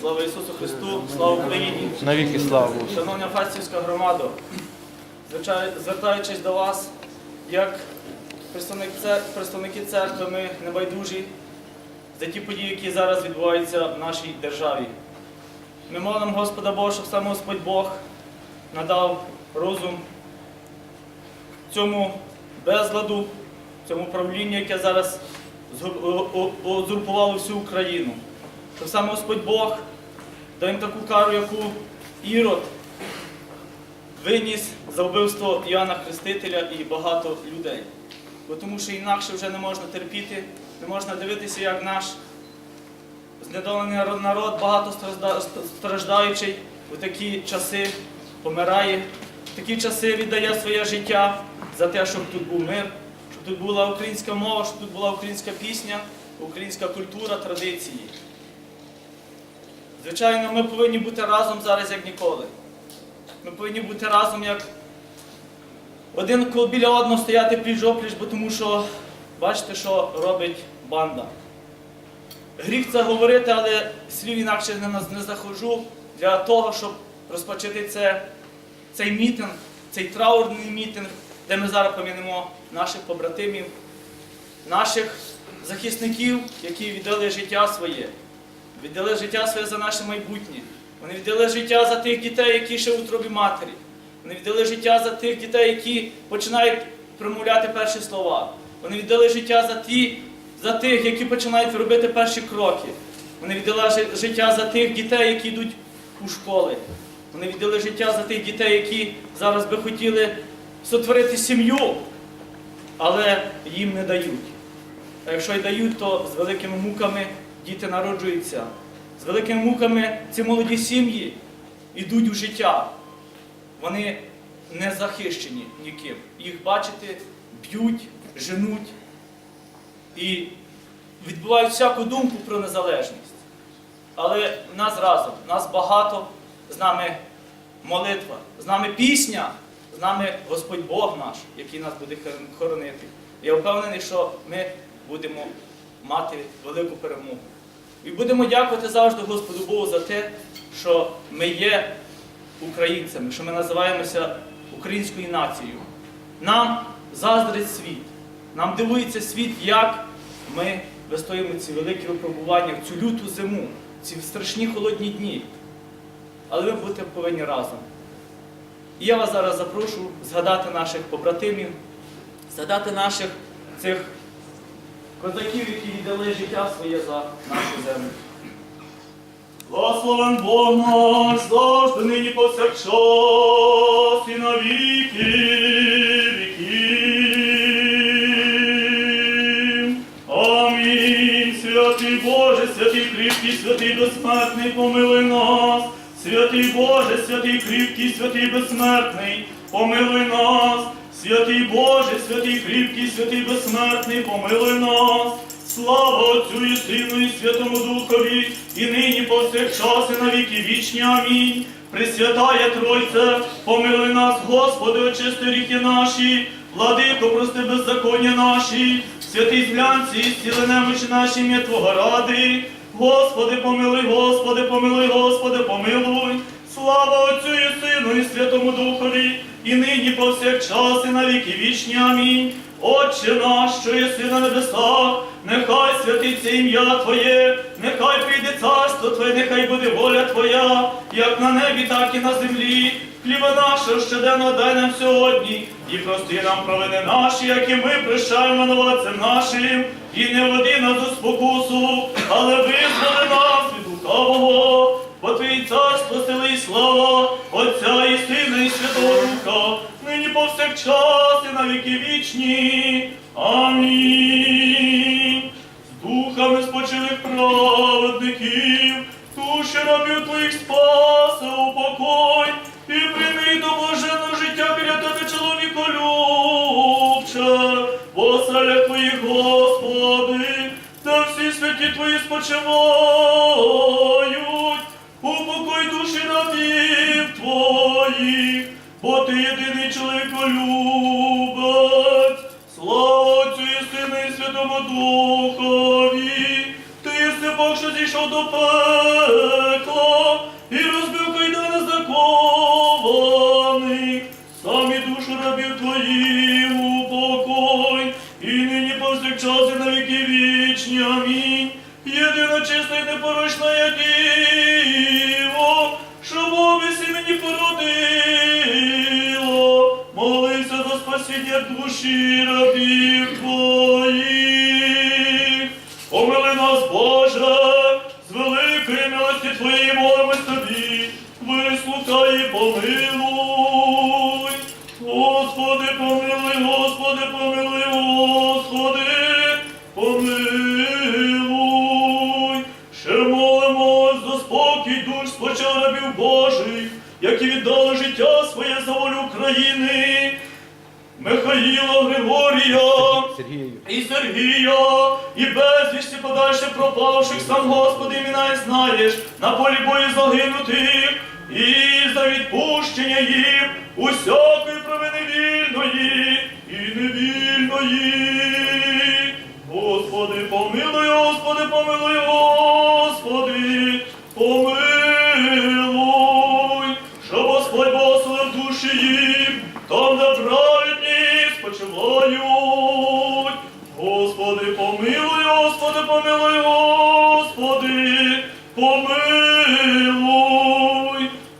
Слава Ісусу Христу, слава Україні! Навіки славу. Шановна Фастівська громада, звертаючись до вас, як представники церкви, ми небайдужі за ті події, які зараз відбуваються в нашій державі. Ми молимо Господа Бога, щоб саме Господь Бог надав розум цьому безладу, цьому правлінню, яке зараз узурпувало всю Україну. Щоб саме Господь Бог дав їм таку кару, яку Ірод виніс за вбивство Іоанна Хрестителя і багато людей. Бо тому що інакше вже не можна терпіти, не можна дивитися, як наш знедолений народ- багато страждаючий у такі часи помирає, в такі часи віддає своє життя за те, щоб тут був мир, щоб тут була українська мова, щоб тут була українська пісня, українська культура, традиції. Звичайно, ми повинні бути разом зараз як ніколи. Ми повинні бути разом як один біля одного стояти пліч-опліч, бо тому що бачите, що робить банда. Гріх це говорити, але слів інакше не, захожу для того, щоб розпочати це, цей мітинг, цей траурний мітинг, де ми зараз пам'ятаємо наших побратимів, наших захисників, які віддали життя своє віддали життя своє за наше майбутнє. Вони віддали життя за тих дітей, які ще в утробі матері. Вони віддали життя за тих дітей, які починають промовляти перші слова. Вони віддали життя за ті, за тих, які починають робити перші кроки. Вони віддали життя за тих дітей, які йдуть у школи. Вони віддали життя за тих дітей, які зараз би хотіли сотворити сім'ю, але їм не дають. А якщо й дають, то з великими муками діти народжуються. З великими муками ці молоді сім'ї йдуть у життя. Вони не захищені ніким. Їх бачите, б'ють, женуть і відбувають всяку думку про незалежність. Але нас разом, нас багато, з нами молитва, з нами пісня, з нами Господь Бог наш, який нас буде хоронити. Я впевнений, що ми будемо мати велику перемогу. І будемо дякувати завжди Господу Богу за те, що ми є українцями, що ми називаємося українською нацією. Нам заздрить світ, нам дивується світ, як ми вистоїмо ці великі випробування, в цю люту зиму, ці страшні холодні дні. Але ми бути повинні разом. І я вас зараз запрошу згадати наших побратимів, згадати наших цих козаків, які віддали життя своє за нашу землю. Благословен Бог наш, завжди нині повсякчас і на віки. Амінь. Святий Боже, святий кріпкий, святий безсмертний, помилуй нас. Святий Боже, святий кріпкий, святий безсмертний, помилуй нас. Святий Боже, святий кріпкий, святий безсмертний, помилуй нас. Слава Отцю і Сину і Святому Духові, і нині повсякчас і на віки вічні. Амінь. Пресвятая Тройця, помилуй нас, Господи, очисти ріки наші, владико, прости беззаконня наші, святий зглянці, зціли немочі наші, ім'я Твого ради. Господи, помилуй, Господи, помилуй, Господи, помилуй. Слава Отцю і Сину і Святому Духові, і нині повсякчас і на віки вічні. Амінь. Отче наш, що єси на небесах, нехай святиться ім'я Твоє, нехай прийде царство Твоє, нехай буде воля Твоя, як на небі, так і на землі. Хліба нашого щоденно дай нам сьогодні, і прости нам провини наші, як і ми прощаємо винуватцям нашим, і не води нас у спокусу, але визволи нас від лукавого, бо Твій царство, сили і слава, Отця і Сина, і Святого Духа, нині повсякчас і на віки вічні. Амінь. З духами спочилих праведників, душі рабів твоїх спаси, упокой, і прийми до блаженного життя біля тебе, чоловіколюбче, в оселях твоїх, Господи, та всі святі твої спочивають, упокой душі рабів твоїх, бо ти єдиний чоловіколюбець. Слава Отцю і Сину і Святому Духові, ти єси Бог, що зійшов до пекла і розбив кайдани закованих, сам і душу рабів твоїх упокой, і нині повсякчас і на віки вічні. Амінь. І непорочна я мені породило, молися за спасіння душі рабів Михаїла Григорія, і Сергія, і безвісті подальше пропавших, сам Господи імена й знаєш, на полі бою загинутих, і за відпущення їм усякої провини вільної. І невільної. Господи, помилуй, Господи, помилуй, праведні. Господи, помилуй, Господи, помилуй, Господи, помилуй,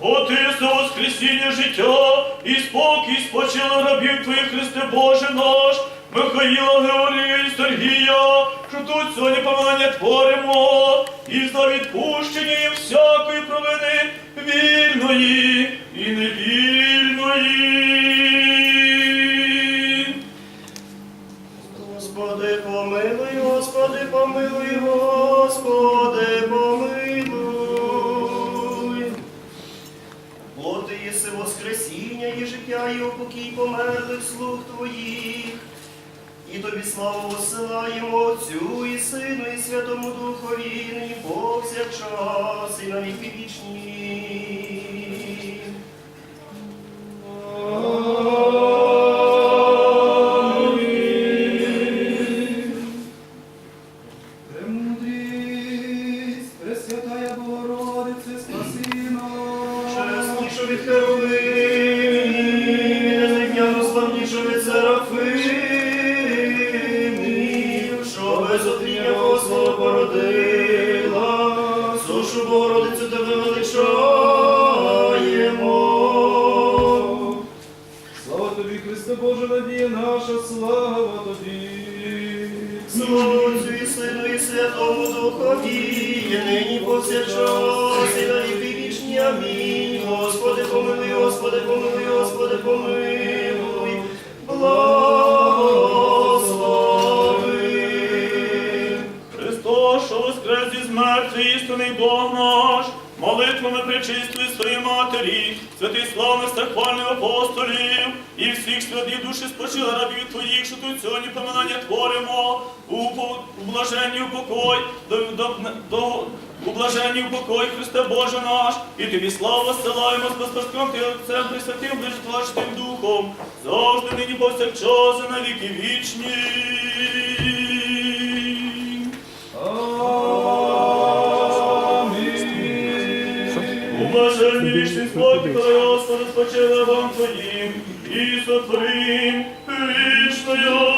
бо ти все воскресіння життя і спокій спочили рабів Твоїх, Христе Боже наш, Михаїла, Георгія і Сергія, що тут сьогодні помилання творимо, і за відпущення всякої провини вільної і невільної. Бо ти єси воскресіння і життя, і упокій померлих слуг твоїх. І тобі славу посилаємо Отцю і Сину, і Святому Духові, і Бог, повсякчас, і навіки вічні. Мертвих, істинний Бог наш, молитвами причистої своєї матері, святий славних хвальних апостолів і всіх святих душі спочили рабів твоїх, що тут сьогодні поминання творимо, у, блаженні упокой, до, до, до, у блаженні упокой, Христе Боже наш, і тобі славу зсилаємо з Господом Ти Отцем Пресвятим, Ближтвачним Духом, завжди нині повсякчас і на віки вічні. У блаженні вічний спокій, коли Господи спочили вам Твоїм, і сотворим вічною.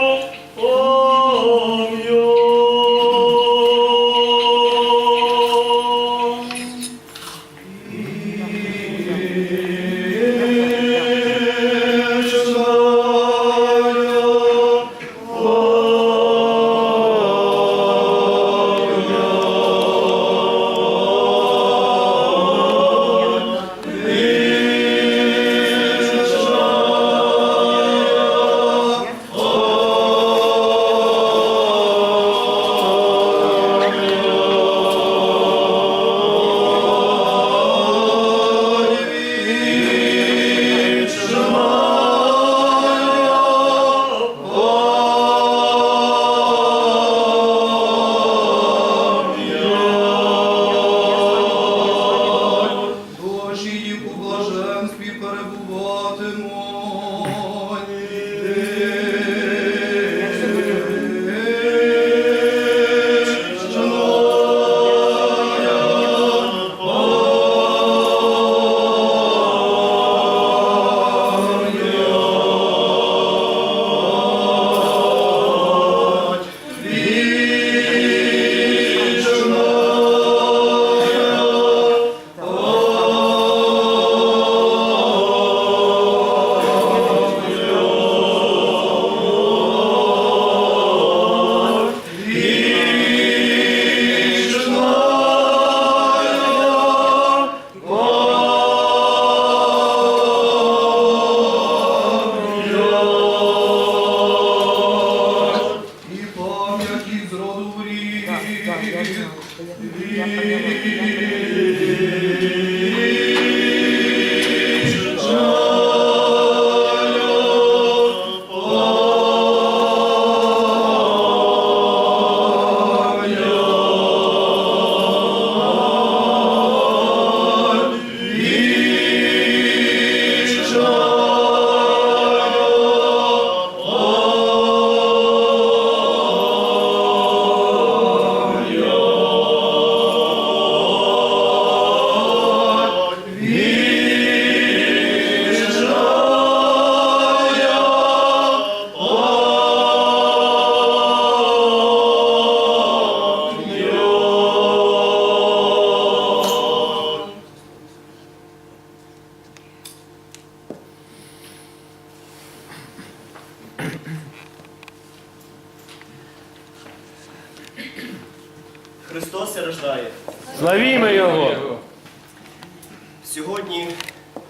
Сьогодні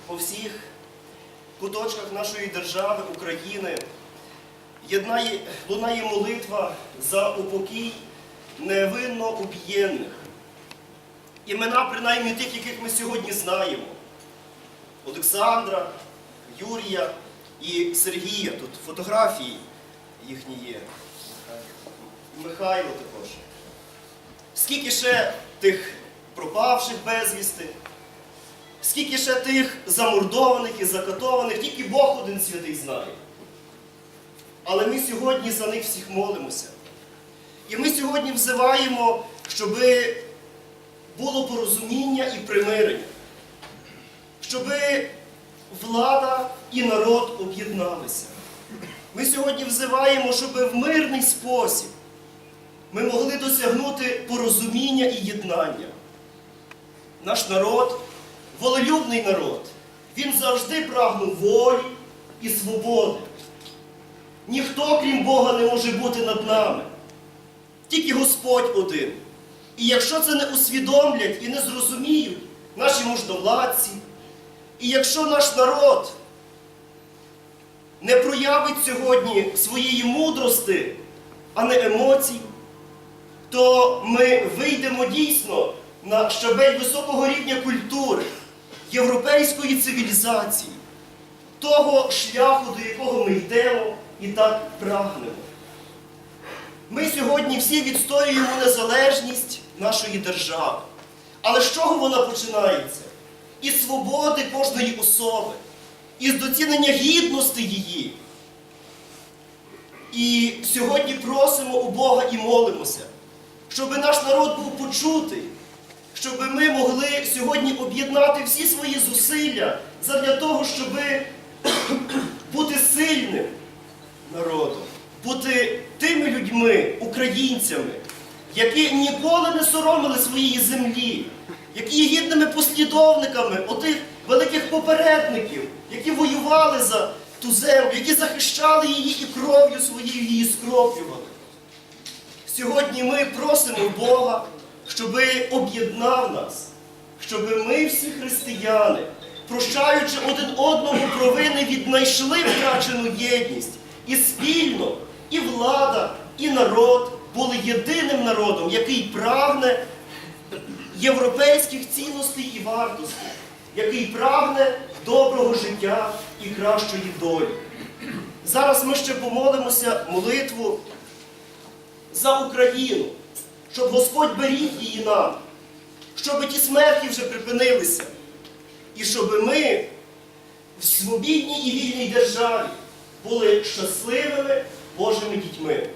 по всіх куточках нашої держави, України, єднає, лунає молитва за упокій невинно убієнних. Імена, принаймні тих, яких ми сьогодні знаємо. Олександра, Юрія і Сергія. Тут фотографії їхні є. Михайло також. Скільки ще тих пропавших безвісти, скільки ще тих замордованих і закатованих, тільки Бог один святий знає. Але ми сьогодні за них всіх молимося. І ми сьогодні взиваємо, щоб було порозуміння і примирення, щоб влада і народ об'єдналися. Ми сьогодні взиваємо, щоб в мирний спосіб ми могли досягнути порозуміння і єднання. Наш народ, волелюбний народ, він завжди прагнув волі і свободи. Ніхто, крім Бога, не може бути над нами. Тільки Господь один. І якщо це не усвідомлять і не зрозуміють наші можновладці, і якщо наш народ не проявить сьогодні своєї мудрости, а не емоцій, то ми вийдемо дійсно на щабель високого рівня культури, європейської цивілізації, того шляху, до якого ми йдемо і так прагнемо. Ми сьогодні всі відстоюємо незалежність нашої держави. Але з чого вона починається? Із свободи кожної особи, із доцінення гідності її. І сьогодні просимо у Бога і молимося, щоб наш народ був почутий, щоб ми могли сьогодні об'єднати всі свої зусилля задля того, щоб бути сильним народом, бути тими людьми, українцями, які ніколи не соромили своєї землі, які є гідними послідовниками отих великих попередників, які воювали за ту землю, які захищали її і кров'ю своєю її скроплювали. Сьогодні ми просимо Бога, щоб об'єднав нас, щоб ми всі християни, прощаючи один одному провини, віднайшли втрачену єдність і спільно, і влада, і народ були єдиним народом, який прагне європейських цінностей і вартостей, який прагне доброго життя і кращої долі. Зараз ми ще помолимося молитву за Україну, щоб Господь беріг її нам, щоб ті смерті вже припинилися, і щоб ми в свобідній і вільній державі були щасливими Божими дітьми.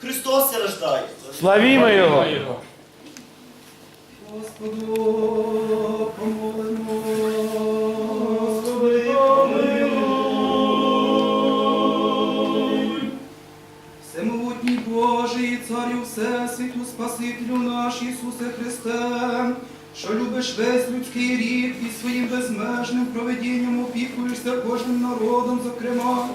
Христос рождає. Славімо Його! Господу помолимо, Спасителю наш Ісусе Христе, що любиш весь людський рід і своїм безмежним проведінням опікуєшся кожним народом, зокрема,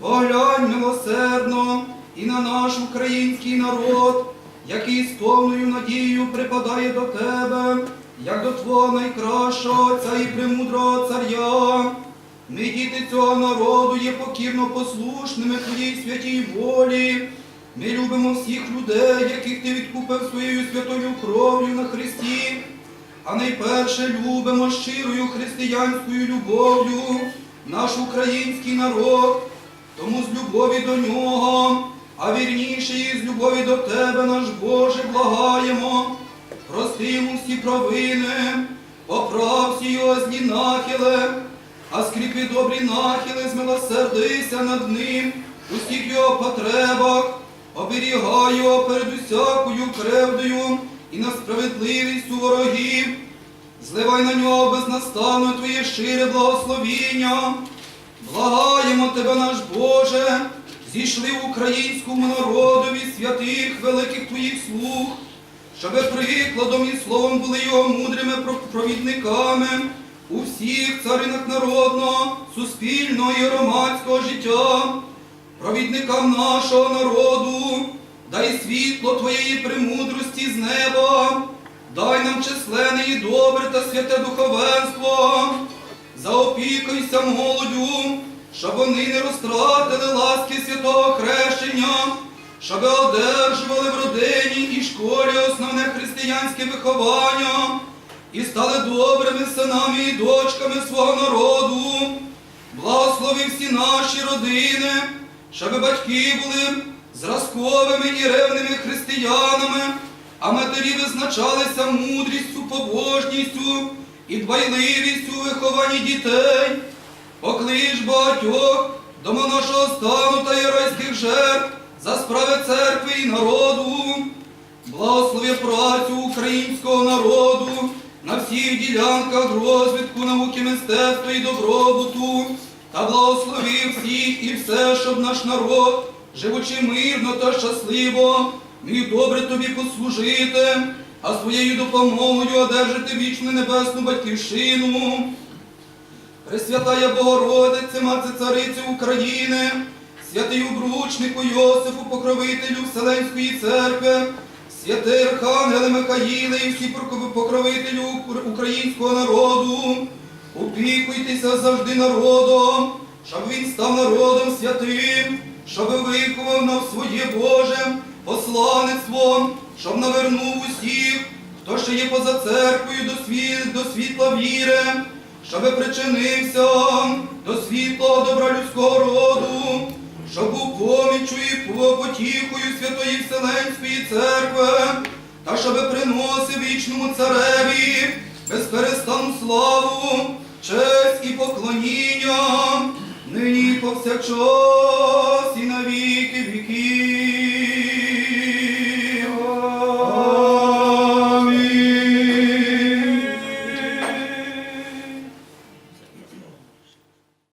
поглянь милосердно і на наш український народ, який з повною надією припадає до тебе, як до Твого найкращого Отця і премудрого царя. Ми, діти цього народу, є покірно послушними Твоїй святій волі, Ми любимо всіх людей, яких ти відкупив своєю святою кров'ю на Христі. А найперше любимо щирою християнською любов'ю наш український народ, тому з любові до нього, а вірніше і з любові до тебе, наш Боже, благаємо. Прости йому всі провини, поправ всі його злі нахили, а скріпи добрі нахили, змилосердися над ним у всіх його потребах, оберігай його перед усякою кривдою і на справедливість у ворогів. Зливай на нього безнастанно Твоє щире благословіння. Благаємо Тебе, наш Боже, зійшли українському народові святих великих Твоїх слуг, щоби прикладом і словом були його мудрими провідниками у всіх царинах народного, суспільного і громадського життя, провідникам нашого народу, дай світло Твоєї премудрості з неба, дай нам численне і добре та святе духовенство, заопікуйся молодю, щоб вони не розтратили ласки святого хрещення, щоб одержували в родині і школі основне християнське виховання і стали добрими синами і дочками свого народу. Благослови всі наші родини, щоб батьки були зразковими і ревними християнами, а матері визначалися мудрістю, побожністю і дбайливістю вихованні дітей. Поклич багатьох до монашого стану та єройських жертв за справи церкви і народу. Благослови працю українського народу на всіх ділянках розвитку науки, мистецтва і добробуту, та благослови всіх і все, щоб наш народ, живучи мирно та щасливо, міг добре тобі послужити, а своєю допомогою одержати вічну небесну батьківщину. Пресвятая Богородице, Мати Цариці України, святий обручнику Йосифу, покровителю Вселенської церкви, святий Архангеле Михаїле і всі покровителю українського народу, опікуйтеся завжди народом, щоб він став народом святим, щоб виховав нам своє Боже посланництво, щоб навернув усіх, хто ще є поза церквою до, світ, до світла віри, щоби причинився до світлого добра людського роду, щоб був помічю і потіхою Святої Вселенської церкви, та щоби приносив вічному цареві безперестану славу, честь і поклоніння, нині повсякчас і навіки віків.